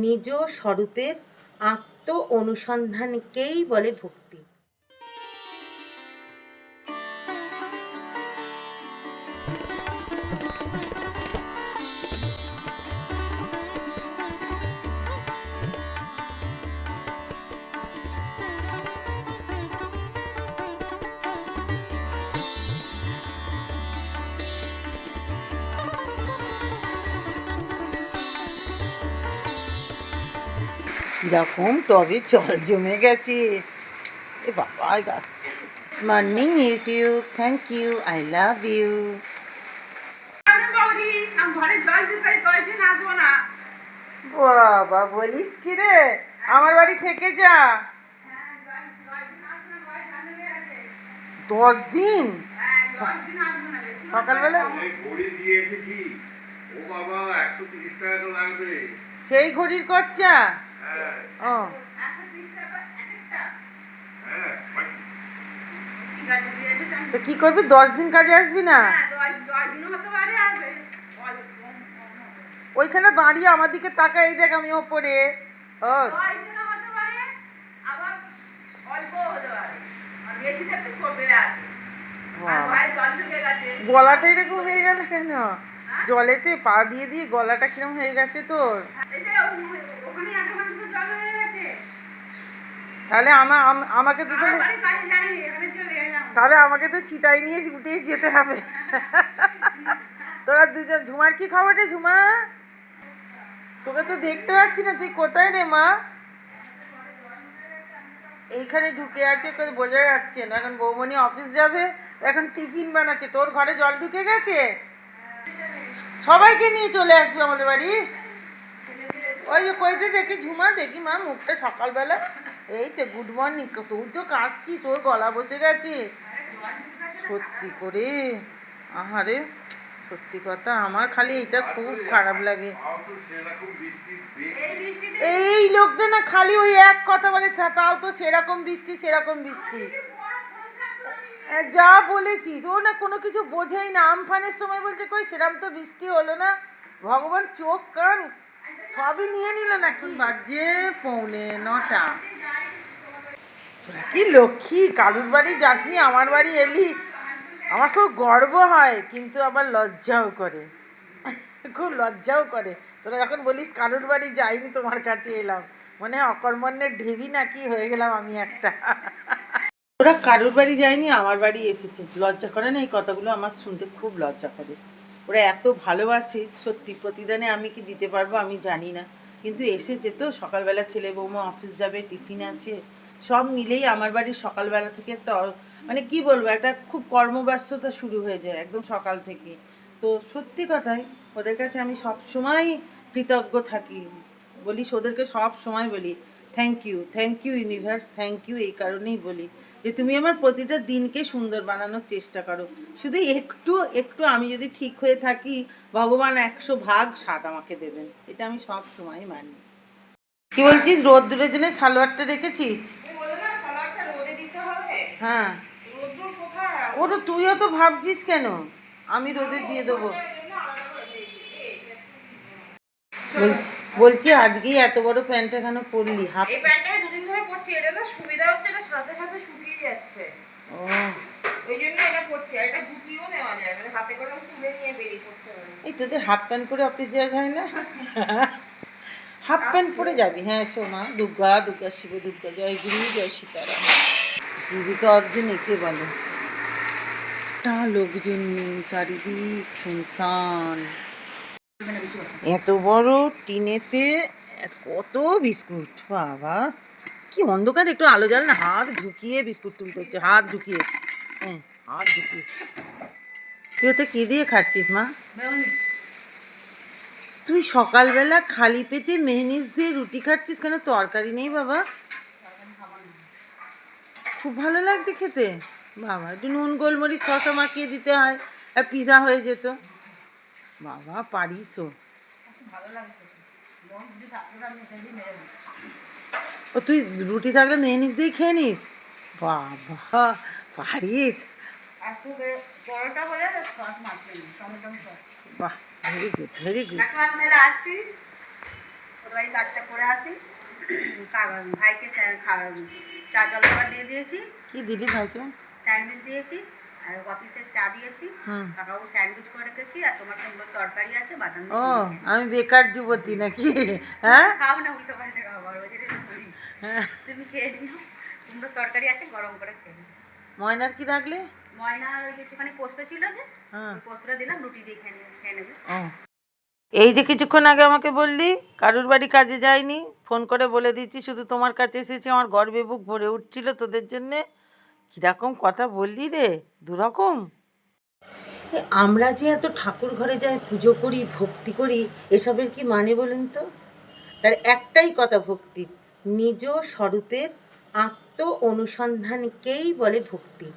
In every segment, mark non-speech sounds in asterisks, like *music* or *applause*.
নিজ স্বরূপের আত্ম অনুসন্ধানকেই বলে ভক্তি। কীরকম? তবে জল জমে গেছে। এ বাবা গাছ। Morning YouTube thank you I love you বাবা বলিস কি রে? আমার বাড়ি থেকে যা। দশ দিন? সকালবেলা? এই ঘড়ি দিয়ে এসেছি। ও বাবা একশো তিরিশ টাকা তো লাগবে। সেই ঘড়ির খরচা? হ্যাঁ ও। হ্যাঁ তো কি করবি? দশ দিন কাজে আসবি না? ওইখানে দাঁড়িয়ে আমার দিকে তাকা এই দেখ আমি ওপরে। ও গলাটা এরকম হয়ে গেল কেন? জলেতে পা দিয়ে দিয়ে গলাটা কিরম হয়ে গেছে তোর? তাহলে আমা আমাকে তো তাহলে তাহলে আমাকে তো চিতাই নিয়ে উঠে যেতে হবে। তোরা দুজন ঝুমার কি খবর রে ঝুমা? তোকে তো দেখতে পাচ্ছি না তুই কোথায় রে মা? এইখানে ঢুকে আছে বোঝা যাচ্ছে না। এখন বৌমনি অফিস যাবে এখন টিফিন বানাচ্ছে। তোর ঘরে জল ঢুকে গেছে? সবাইকে নিয়ে চলে আসবি আমাদের বাড়ি? ওই যে কইতে দেখি ঝুমা দেখি মা মুখটা সকালবেলা। এই তো গুড মর্নিং তুই তো কাশছিস ওর গলা বসে গেছে। সত্যি করে? আহারে সত্যি কথা আমার খালি এটা খুব খারাপ লাগে। এই লোকটা না খালি ওই এক কথা বলে তাও তো সেরকম বৃষ্টি সেরকম বৃষ্টি। যা বলেছিস ও না কোনো কিছু বোঝেই না। আমফানের সময় বলছে কই সেরকম তো বৃষ্টি হলো না। ভগবান চোখ কান সবই নিয়ে নিল নাকি? বাজে পৌনে নটা। কি লক্ষ্মী, কারুর বাড়ি যাসনি, আমার বাড়ি এলি। আমার খুব গর্ব হয়, কিন্তু আবার লজ্জাও করে। খুব লজ্জাও করে। তোরা যখন বলিস কারুর বাড়ি যাইনি, তোমার কাছে এলাম। মনে হয় অকর্মণ্যের ঢেবি নাকি, হয়ে গেলাম আমি একটা। ওরা কারুর বাড়ি যায়নি, আমার বাড়ি এসেছে। লজ্জা করে না এই কথাগুলো আমার শুনতে খুব লজ্জা করে। ওরা এত ভালোবাসে, সত্যি প্রতিদানে আমি কি দিতে পারব আমি জানি না। কিন্তু এসেছে তো, সকালবেলা ছেলে বৌমা অফিস যাবে, টিফিন আছে। সব মিলেই আমার বাড়ির সকালবেলা থেকে একটা মানে কি বলব, একটা খুব কর্মব্যস্ততা শুরু হয়ে যায় একদম সকাল থেকে। তো সত্যি কথাই, ওদের কাছে আমি সব সময় কৃতজ্ঞ থাকি। বলিস ওদেরকে সব সময় বলি thank you thank you universe thank you এই কারণেই বলি যে, তুমি আমার প্রতিটা দিনকে সুন্দর বানানোর চেষ্টা করো। শুধু একটু একটু আমি যদি ঠিক হয়ে থাকি, ভগবান একশো ভাগ স্বাদ আমাকে দেবেন। এটা আমি সব সময় মানি। কি বলছিস? রোদ্দুরের জন্য সালোয়ারটা রেখেছিস? হ্যাঁ। ও তো তুইও তো ভাবছিস কেন? আমি রোদে দিয়ে দেবো। বলছি আজকেই এত বড় প্যান্টটা কেন পরলি? হাফ এই প্যান্টটা দুদিন ধরে পরছি এটা না সুবিধা হচ্ছে না সাথে সাথে শুকিয়ে যাচ্ছে। ও। ওই জন্য এটা পরছি আর এটা গুটিয়েও নেওয়া যায় মানে হাতে করে তুলে নিয়ে বেরিয়ে পড়তে পারি এই তোদের হাফ প্যান্ট পরে অফিস যাওয়া যায় না? হাফ প্যান্ট পরে যাবি? হ্যাঁ সোমা দুর্গা দুর্গা শিব দুর্গা জয় গুরু জয় সীতারাম। জীবিকা অর্জন একে বলে। তা লোকজন নেই চারিদিক শুনশান এত বড় টিনেতে কত বিস্কুট, বাবা। কি অন্ধকার, একটু আলো জ্বাল না, হাত ঢুকিয়ে বিস্কুট তুলতে হচ্ছে, হাত ঢুকিয়ে। হ্যাঁ হাত ঢুকিয়ে। তুই ওতে কি দিয়ে খাচ্ছিস, মা? তুই সকালবেলা খালি পেটে মেহনিস দিয়ে রুটি খাচ্ছিস কেন? তরকারি নেই, বাবা। খুব ভালো লাগছে খেতে। বাবা, একটু নুন, গোলমরিচ, শসা মাখিয়ে দিতে হয়, আর পিজা হয়ে যেত। বাবা পারিসও ও। তুই রুটি থাকলে মেহনিস দিয়ে খেয়ে নিস? বাবা, পারিস। বাহ ভেরি গুড ভেরি গুড কাজটা করে আসি। ভাইকে চা জলখাবার দিয়ে দিয়েছি। কি দিলি ভাইকে? স্যান্ডউইচ দিয়েছি আর অফিসের চা দিয়েছি। কাকাবু স্যান্ডউইচ করে রেখেছি আর তোমার সুন্দর তরকারি আছে বাদাম ও আমি বেকার যুবতী নাকি? হ্যাঁ? খাও না উল্টো পাল্টে খাব হ্যাঁ তুমি খেয়েছিও সুন্দর তরকারি আছে গরম করে খেয়ে। ময়নার কি রাখলে ময়না ওই একটুখানি পোস্ত ছিল যে হ্যাঁ। পোস্তটা দিলাম রুটি দিয়ে খেয়ে নেবে। এই যে কিছুক্ষণ আগে আমাকে বললি কারুর বাড়ি কাজে যায়নি ফোন করে বলে দিচ্ছি শুধু তোমার কাছে এসেছি, আমার গর্বে বুক ভরে উঠছিল তোদের জন্যে। কীরকম কথা বললি রে, দুরকম। আমরা যে এত ঠাকুর ঘরে যাই, পুজো করি, ভক্তি করি, এসবের কি মানে বলুন তো? তার একটাই কথা ভক্তি, নিজ স্বরূপের আত্ম অনুসন্ধানকেই বলে ভক্তি।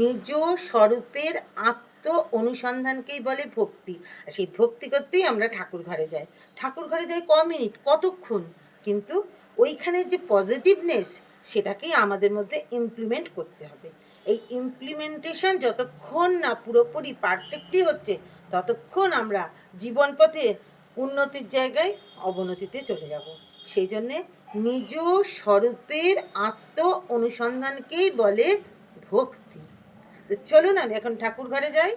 নিজ স্বরূপের আত্ম অনুসন্ধানকেই বলে ভক্তি। আর সেই ভক্তি করতেই আমরা ঠাকুর ঘরে যাই। ঠাকুর ঘরে যাই ক মিনিট? কতক্ষণ? কিন্তু ওইখানে যে পজিটিভনেস সেটাকেই আমাদের মধ্যে ইমপ্লিমেন্ট করতে হবে। এই ইমপ্লিমেন্টেশন যতক্ষণ না পুরোপুরি পারফেক্টলি হচ্ছে, ততক্ষণ আমরা জীবন পথে উন্নতির জায়গায় অবনতিতে চলে যাব। সেই জন্যে নিজ স্বরূপের আত্ম অনুসন্ধানকেই বলে ভক্তি। তো চলুন, আমি এখন ঠাকুর ঘরে যাই।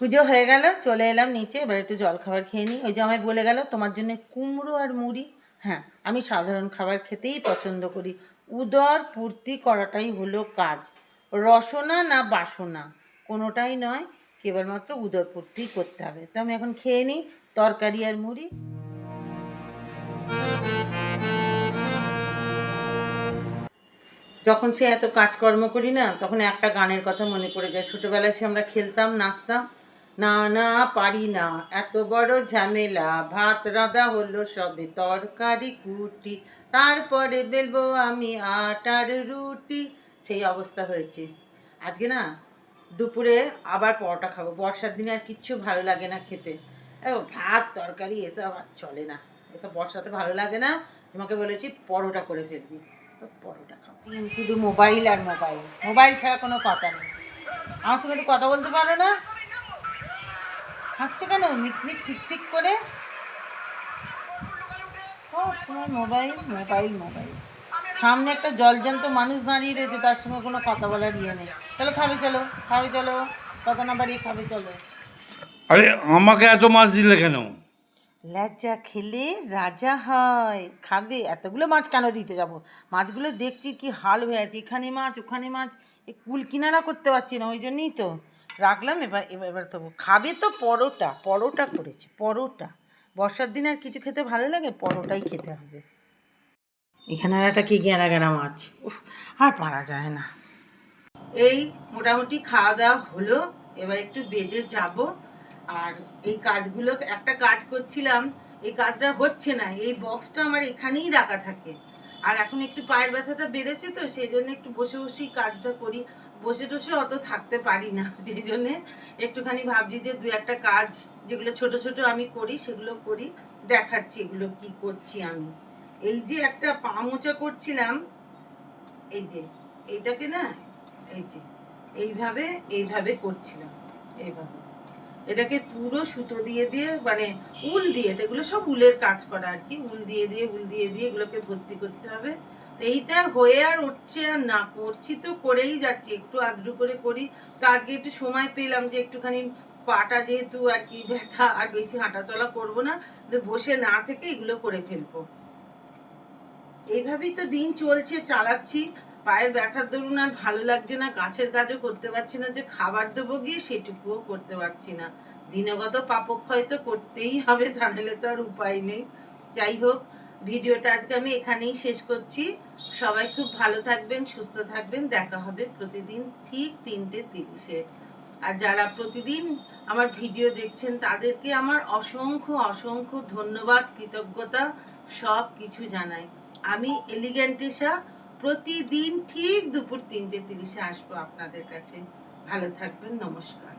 পুজো হয়ে গেল, চলে এলাম নিচে, এবার একটু জল খাবার খেয়ে নিই। ওই যে আমায় বলে গেল, তোমার জন্য কুমড়ো আর মুড়ি। হ্যাঁ আমি সাধারণ খাবার খেতেই পছন্দ করি। উদর পূর্তি করাটাই হলো কাজ। রসনা না বাসনা, কোনোটাই নয়, কেবলমাত্র উদর পূর্তি করতে হবে। তো আমি এখন খেয়ে নিই, তরকারি আর মুড়ি। যখন সে এত কাজকর্ম করি না, তখন একটা গানের কথা মনে পড়ে যায়। ছোটোবেলায় সে আমরা খেলতাম, নাচতাম। না না, পারি না। এত বড় ঝামেলা। ভাত রাঁধা হলো সবে তরকারি কুটি। তারপরে বেলবো আমি আটার রুটি। সেই অবস্থা হয়েছে। আজকে না, দুপুরে আবার পরোটা খাব। বর্ষার দিনে আর কিচ্ছু ভালো লাগে না খেতে। ভাত, তরকারি, এসব আর চলে না। এসব বর্ষাতে ভালো লাগে না। তোমাকে বলেছি পরোটা করে ফেলবি। তো পরোটা খাব। শুধু মোবাইল আর মোবাইল। মোবাইল ছাড়া কোনো কথা নেই। আমার সঙ্গে কথা বলতে পারো না? হাসছো কেন? মিকমিক ফিক করে। সব সময় মোবাইল মোবাইল মোবাইল। সামনে একটা জলজান্ত মানুষ দাঁড়িয়ে রয়েছে তার সঙ্গে কোনো কথা বলার ইয়ে নেই। চলো খাবে চলো খাবে চলো। কথা না বাড়িয়ে খাবে চলো। আরে আমাকে এত মাছ দিলে কেন? ল্যাচা খেলে রাজা হয়। খাবে এতগুলো মাছ কেন দিতে যাব? মাছগুলো দেখছি কি হাল হয়ে আছে। এখানে মাছ ওখানে মাছ। এ কুল কিনারা করতে পারছি না ওই জন্যই তো। রাখলাম, এবার এবার এবার তবু। খাবে তো পরোটা পরোটা করেছে, পরোটা। বর্ষার দিনে আর কিছু খেতে ভালো লাগে, পরোটাই খেতে হবে। এখানে আর একটা কি গেঁড়া গেঁড়া মাছ উফ, আর পারা যায় না। এই মোটামুটি খাওয়া দাওয়া হলো, এবার একটু বেডে যাব। আর এই কাজগুলো, একটা কাজ করছিলাম, এই কাজটা হচ্ছে না, এই বক্সটা আমার এখানেই রাখা থাকে। আর এখন একটু পায়ের ব্যথাটা বেড়েছে তো, সেই জন্য একটু বসে বসেই কাজটা করি। বসে টসে অত থাকতে পারি না *laughs* সেই জন্যে একটুখানি ভাবছি যে দু একটা কাজ যেগুলো ছোট ছোট আমি করি, সেগুলো করি, দেখাচ্ছি এগুলো কি করছি আমি। এই যে একটা পা মোচা করছিলাম, এই যে, এইটাকে না, এই যে, এইভাবে এইভাবে করছিলাম, এইভাবে। এটাকে পুরো সুতো দিয়ে দিয়ে মানে উল দিয়ে, এটা এগুলো সব উলের কাজ করা আর কি, উল দিয়ে দিয়ে, উল দিয়ে দিয়ে এগুলোকে ভর্তি করতে হবে। তো এইটা হয়ে আর উঠছে আর না, করছি তো করেই যাচ্ছি, একটু আদ্রু করে করি। তো আজকে একটু সময় পেলাম যে একটুখানি পাটা যেহেতু আর কি ব্যথা, আর বেশি হাঁটাচলা করব না বসে না থেকে এগুলো করে ফেলব। এইভাবেই তো দিন চলছে, চালাচ্ছি। পায়ের ব্যথার দরুন আর ভালো লাগছে না, গাছের কাজও করতে পারছি না, যে খাবার দেবো গিয়ে সেটুকুও করতে পারছি না। দিনগত পাপক্ষয় তো করতেই হবে তাহলে তো আর উপায় নেই। যাই হোক ভিডিওটা আজকে আমি এখানেই শেষ করছি। সবাই খুব ভালো থাকবেন, সুস্থ থাকবেন। দেখা হবে প্রতিদিন ঠিক তিনটে তিরিশে। আর যারা প্রতিদিন আমার ভিডিও দেখছেন, তাদেরকে আমার অসংখ্য অসংখ্য ধন্যবাদ, কৃতজ্ঞতা, সব কিছু জানাই। আমি এলিগ্যান্টেসা প্রতিদিন ঠিক দুপুর তিনটে তিরিশে আসব আপনাদের কাছে। ভালো থাকবেন, নমস্কার।